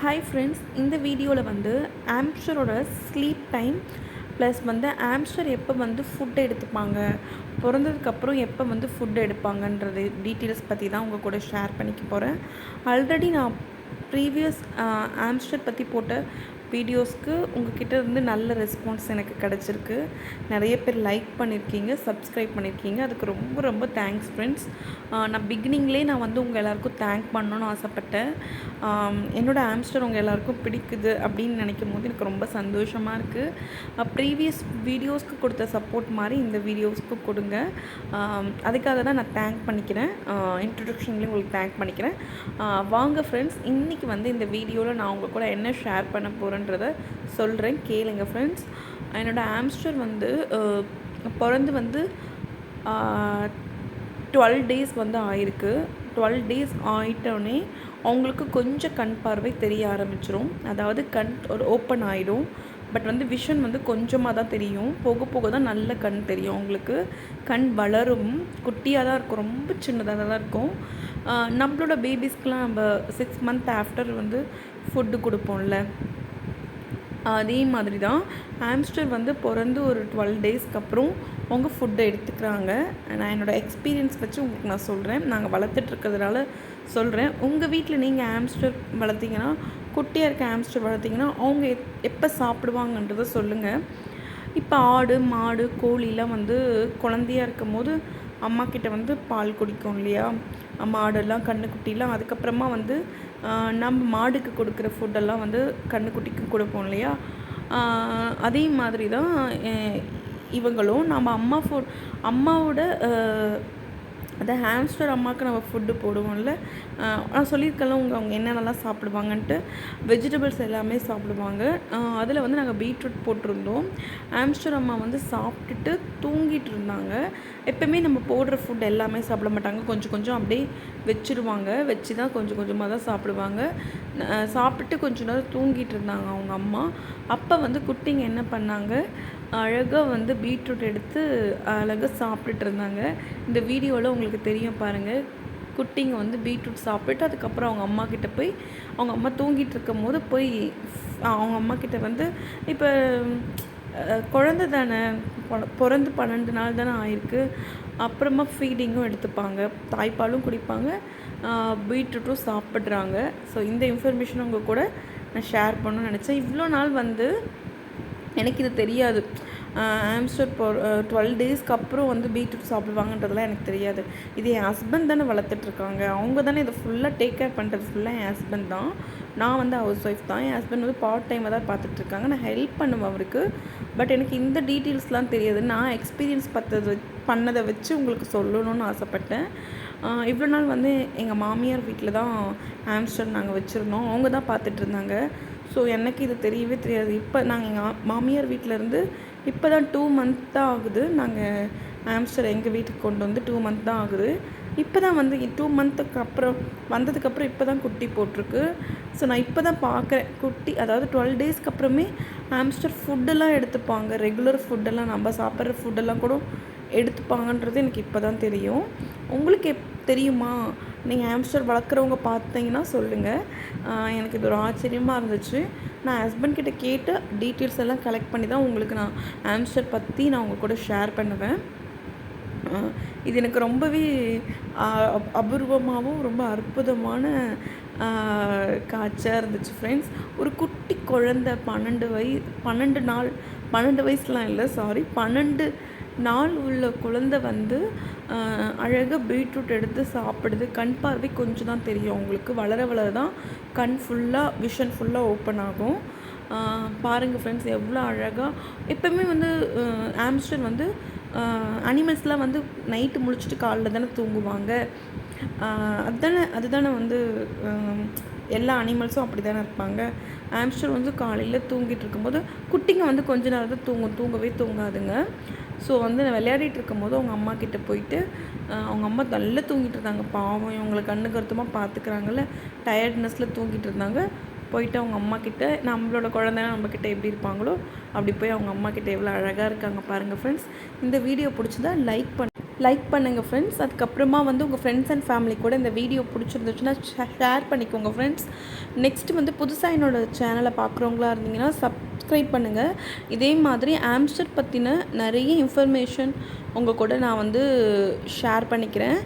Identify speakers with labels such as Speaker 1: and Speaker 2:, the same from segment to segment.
Speaker 1: Hi friends இந்த வீடியோவில் வந்து ஆம்ஸ்டரோட ஸ்லீப் டைம் ப்ளஸ் வந்து ஆம்ஸ்டர் எப்போ வந்து ஃபுட் எடுத்துப்பாங்க பிறந்ததுக்கப்புறம் எப்போ வந்து ஃபுட் எடுப்பாங்கன்றது டீட்டெயில்ஸ் பற்றி தான் உங்கள் கூட ஷேர் பண்ணிக்க போகிறேன் ஆல்ரெடி நான் ப்ரீவியஸ் ஆம்ஸ்டர் பற்றி போட்ட வீடியோஸ்க்கு உங்ககிட்ட இருந்து நல்ல ரெஸ்பான்ஸ் எனக்கு கிடச்சிருக்கு. நிறைய பேர் லைக் பண்ணியிருக்கீங்க சப்ஸ்கிரைப் பண்ணியிருக்கீங்க அதுக்கு ரொம்ப ரொம்ப தேங்க்ஸ் ஃப்ரெண்ட்ஸ் நான் பிகினிங்லேயே நான் வந்து உங்கள் எல்லாருக்கும் தேங்க் பண்ணணும்னு ஆசைப்பட்டேன். என்னோடய என்னோட ஆம்ஸ்டர் உங்கள் எல்லாருக்கும் பிடிக்குது அப்படின்னு நினைக்கும் போது எனக்கு ரொம்ப சந்தோஷமாக இருக்குது ப்ரீவியஸ் வீடியோஸ்க்கு கொடுத்த சப்போர்ட் மாதிரி இந்த வீடியோஸ்க்கு கொடுங்க. அதுக்காக தான் நான் தேங்க் பண்ணிக்கிறேன். இன்ட்ரடக்ஷன்லேயும் உங்களுக்கு தேங்க் பண்ணிக்கிறேன். வாங்க ஃப்ரெண்ட்ஸ் இன்றைக்கி வந்து இந்த வீடியோவில் நான் உங்கள் கூட என்ன ஷேர் பண்ண போகிறேன் பண்ணுறத சொல்கிறேன் கேளுங்க ஃப்ரெண்ட்ஸ் என்னோட ஆம்ஸ்டர் வந்து பிறந்து வந்து டுவெல் டேஸ் வந்து ஆயிருக்கு. டுவெல் டேஸ் ஆயிட்டோடனே அவங்களுக்கு கொஞ்சம் கண் பார்வை தெரிய ஆரம்பிச்சிரும். அதாவது கண் ஒரு ஓப்பன் ஆகிடும் பட் வந்து விஷன் வந்து கொஞ்சமாக தான் தெரியும். போக போக தான் நல்ல கண் தெரியும் அவங்களுக்கு. கண் வளரும். குட்டியாக தான் இருக்கும். ரொம்ப சின்னதாக தான் இருக்கும். நம்மளோட பேபிஸ்க்கெலாம் நம்ம சிக்ஸ் மந்த் ஆஃப்டர் வந்து ஃபுட்டு கொடுப்போம்ல. அதே மாதிரி தான் ஆம்ஸ்டர் வந்து பிறந்து ஒரு டுவெல் டேஸ்க்கு அப்புறம் அவங்க ஃபுட்டை எடுத்துக்கிறாங்க. நான் என்னோடய எக்ஸ்பீரியன்ஸ் வச்சு உங்களுக்கு நான் சொல்கிறேன் நாங்கள் வளர்த்துட்ருக்கிறதுனால சொல்கிறேன் உங்கள் வீட்டில் நீங்கள் ஆம்ஸ்டர் வளர்த்தீங்கன்னா குட்டியாக இருக்க ஆம்ஸ்டர் வளர்த்திங்கன்னா அவங்க எப் எப்போ சாப்பிடுவாங்கன்றதை சொல்லுங்கள் இப்போ ஆடு மாடு கோழிலாம் வந்து குழந்தையா இருக்கும் போது அம்மா கிட்ட வந்து பால் குடிக்கும் இல்லையா? மாடெல்லாம் கண்ணுக்குட்டிலாம் அதுக்கப்புறமா வந்து நம்ம மாடுக்கு கொடுக்குற ஃபுட்டெல்லாம் வந்து கண்ணுக்குட்டிக்கு கொடுப்போம் இல்லையா? அதே மாதிரி தான் இவங்களும். நம்ம அம்மா ஃபுட் அம்மாவோட அந்த ஹாம்ஸ்டர் அம்மாவுக்கு நம்ம ஃபுட்டு போடுவோம்ல. நான் சொல்லியிருக்கலாம் அவங்க அவங்க என்னென்னலாம் சாப்பிடுவாங்கன்ட்டு. வெஜிடபிள்ஸ் எல்லாமே சாப்பிடுவாங்க. அதில் வந்து நாங்கள் பீட்ரூட் போட்டிருந்தோம். ஹாம்ஸ்டர் அம்மா வந்து சாப்பிட்டுட்டு தூங்கிட்டு இருந்தாங்க. எப்போயுமே நம்ம போடுற ஃபுட் எல்லாமே சாப்பிட மாட்டாங்க. கொஞ்சம் கொஞ்சம் அப்படியே வச்சுருவாங்க. வச்சு தான் கொஞ்சம் கொஞ்சமாக தான் சாப்பிடுவாங்க. சாப்பிட்டு சாப்பிட்டுட்டு கொஞ்ச நேரம் தூங்கிட்டு இருந்தாங்க அவங்க அம்மா. அப்போ வந்து குட்டிங்க என்ன பண்ணாங்க? அழகாக வந்து பீட்ரூட் எடுத்து அழகாக சாப்பிட்டுட்டு இருந்தாங்க. இந்த வீடியோவில் உங்களுக்கு தெரியும் பாருங்கள் குட்டிங்க வந்து பீட்ரூட் சாப்பிட்டு அதுக்கப்புறம் அவங்க அம்மா கிட்ட போய் அவங்க அம்மா தூங்கிட்டு இருக்கும் போது போய் அவங்க அம்மா கிட்ட வந்து இப்போ குழந்த தானே பிறந்து பன்னெண்டு நாள் தானே ஆயிருக்கு. அப்புறமா ஃபீடிங்கும் எடுத்துப்பாங்க. தாய்ப்பாலும் குடிப்பாங்க. பீட்ரூட்டும் சாப்பிட்றாங்க. ஸோ இந்த இன்ஃபர்மேஷன் உங்கள் கூட நான் ஷேர் பண்ணணும்னு நினச்சேன். இவ்வளோ நாள் வந்து எனக்கு இது தெரியாது. ஆம்ஸ்டர் இப்போ டுவெல் டேஸ்க்கு அப்புறம் வந்து பீட்ரூட் சாப்பிடுவாங்கன்றதுலாம் எனக்கு தெரியாது. இது என் ஹஸ்பண்ட் தானே வளர்த்துட்ருக்காங்க. அவங்க தானே இதை ஃபுல்லாக டேக் கேர் பண்ணுறது ஃபுல்லாக என் ஹஸ்பண்ட் தான். நான் வந்து ஹவுஸ் ஒய்ஃப் தான். என் ஹஸ்பண்ட் வந்து பார்ட் டைமாக தான் பார்த்துட்ருக்காங்க. நான் ஹெல்ப் பண்ணுவேன் அவருக்கு. பட் எனக்கு இந்த டீட்டெயில்ஸ்லாம் தெரியாது. நான் எக்ஸ்பீரியன்ஸ் பார்த்தது பண்ணதை வச்சு உங்களுக்கு சொல்லணும்னு ஆசைப்பட்டேன். இவ்வளோ நாள் வந்து எங்கள் மாமியார் வீட்டில் தான் ஆம்ஸ்டர் நாங்கள் வச்சுருந்தோம். அவங்க தான் பார்த்துட்ருந்தாங்க. ஸோ எனக்கு இது தெரியவே தெரியாது. இப்போ நாங்கள் எங்கள் மாமியார் வீட்டிலேருந்து இப்போ தான் டூ மந்த் தான் ஆகுது. நாங்கள் ஆம்ஸ்டர் எங்கள் வீட்டுக்கு கொண்டு வந்து டூ மந்த் தான் ஆகுது. இப்போ தான் வந்து டூ மந்த்துக்கு அப்புறம் வந்ததுக்கப்புறம் இப்போ தான் குட்டி போட்டிருக்கு. ஸோ நான் இப்போ தான் பார்க்குறேன் குட்டி அதாவது டுவெல் டேஸ்க்கு அப்புறமே ஆம்ஸ்டர் ஃபுட்டெல்லாம் எடுத்துப்பாங்க. ரெகுலர் ஃபுட்டெல்லாம் நம்ம சாப்பிட்ற ஃபுட்டெல்லாம் கூட எடுத்துப்பாங்கன்றது எனக்கு இப்போ தான் தெரியும். உங்களுக்கு எப் தெரியுமா? நீங்கள் ஆம்ஸ்டர் வளர்க்குறவங்க பார்த்தீங்கன்னா சொல்லுங்கள் எனக்கு இது ஒரு ஆச்சரியமாக இருந்துச்சு. நான் ஹஸ்பண்ட் கிட்ட கேட்டு டீட்டெயில்ஸ் எல்லாம் கலெக்ட் பண்ணி தான் உங்களுக்கு நான் ஆம்ஸ்டர் பற்றி நான் உங்கள் கூட ஷேர் பண்ணுவேன். இது எனக்கு ரொம்பவே அப்- அபூர்வமாகவும் ரொம்ப அற்புதமான காட்சியாக இருந்துச்சு ஃப்ரெண்ட்ஸ் ஒரு குட்டி குழந்தை பன்னெண்டு வய பன்னெண்டு நாள் பன்னெண்டு வயசுலாம் இல்லை சாரி பன்னெண்டு நாள் உள்ள குழந்தை வந்து அழகாக பீட்ரூட் எடுத்து சாப்பிடுது. கண் பார்வை கொஞ்சம் தான் தெரியும் அவங்களுக்கு. வளர வளர தான் கண் ஃபுல்லாக விஷன் ஃபுல்லாக ஓப்பன் ஆகும். பாருங்கள் ஃப்ரெண்ட்ஸ் எவ்வளோ அழகாக எப்போவுமே வந்து ஆம்ஸ்டர் வந்து அனிமல்ஸ்லாம் வந்து நைட்டு முழிச்சிட்டு காலைல தானே தூங்குவாங்க. அதுதானே அதுதானே வந்து எல்லா அனிமல்ஸும் அப்படி தானே இருப்பாங்க. ஆம்ஸ்டர் வந்து காலையில் தூங்கிட்டு இருக்கும்போது குட்டிங்க வந்து கொஞ்ச நேரம் தான் தூங்கும். தூங்கவே தூங்காதுங்க. ஸோ வந்து விளையாடிட்டு இருக்கும்போது அவங்க அம்மா கிட்டே போயிட்டு அவங்க அம்மா நல்லா தூங்கிட்டு இருந்தாங்க பாவம் இவங்களை கண்ணு கருத்தமாக பார்த்துக்கிறாங்கல்ல டயர்ட்னஸில் தூங்கிட்டு இருந்தாங்க போயிட்டு அவங்க அம்மா கிட்ட நம்மளோட குழந்தைங்க நம்மக்கிட்ட எப்படி இருப்பாங்களோ அப்படி போய் அவங்க அம்மா கிட்ட எவ்வளோ அழகாக இருக்காங்க பாருங்கள் ஃப்ரெண்ட்ஸ் இந்த வீடியோ பிடிச்சதா லைக் பண்ண. லைக் பண்ணுங்கள் ஃப்ரெண்ட்ஸ் அதுக்கப்புறமா வந்து உங்கள் ஃப்ரெண்ட்ஸ் அண்ட் ஃபேமிலி கூட இந்த வீடியோ பிடிச்சிருந்துச்சுன்னா ஷேர் பண்ணிக்கோங்க ஃப்ரெண்ட்ஸ் நெக்ஸ்ட்டு வந்து புதுசாக என்னோடய சேனலை பார்க்குறவங்களா இருந்தீங்கன்னா சப்ஸ்கிரைப் பண்ணுங்கள் இதே மாதிரி ஆம்ஸ்டர் பற்றின நிறைய இன்ஃபர்மேஷன் உங்கள் கூட நான் வந்து ஷேர் பண்ணிக்கிறேன்.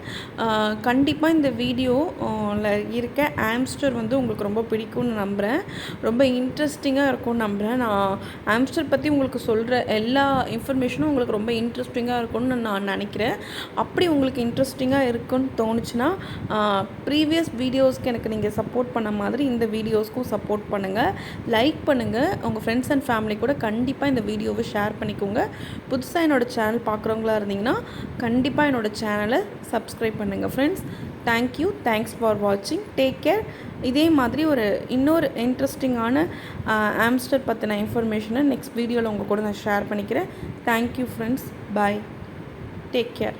Speaker 1: கண்டிப்பாக இந்த வீடியோவில் இருக்க ஆம்ஸ்டர் வந்து உங்களுக்கு ரொம்ப பிடிக்கும்னு நம்புகிறேன் ரொம்ப இன்ட்ரெஸ்டிங்காக இருக்கும்னு நம்புகிறேன் நான் ஆம்ஸ்டர் பற்றி உங்களுக்கு சொல்கிற எல்லா இன்ஃபர்மேஷனும் உங்களுக்கு ரொம்ப இன்ட்ரெஸ்டிங்காக இருக்கும்னு நான் நினைக்கிறேன். அப்படி உங்களுக்கு இன்ட்ரெஸ்டிங்காக இருக்குன்னு தோணுச்சுன்னா ப்ரீவியஸ் வீடியோஸ்க்கு எனக்கு நீங்கள் சப்போர்ட் பண்ண மாதிரி இந்த வீடியோஸ்க்கும் சப்போர்ட் பண்ணுங்கள் லைக் பண்ணுங்கள் உங்கள் ஃப்ரெண்ட்ஸ் அண்ட் ஃபேமிலி கூட கண்டிப்பாக இந்த வீடியோவை ஷேர் பண்ணிக்கோங்க. புதுசாக என்னோடய சேனல் பார்க்குறவங்களா இருந்தீங்கன்னா கண்டிப்பாக என்னோடய சேனலை சப்ஸ்கிரைப் பண்ணுங்கள் friends thank you thanks for வாட்சிங் டேக் கேர் இதே மாதிரி ஒரு இன்னொரு இன்ட்ரெஸ்டிங்கான ஆம்ஸ்டர் பற்றின இன்ஃபர்மேஷனை நெக்ஸ்ட் வீடியோவில் உங்கள் கூட நான் ஷேர் பண்ணிக்கிறேன். Thank you friends bye take care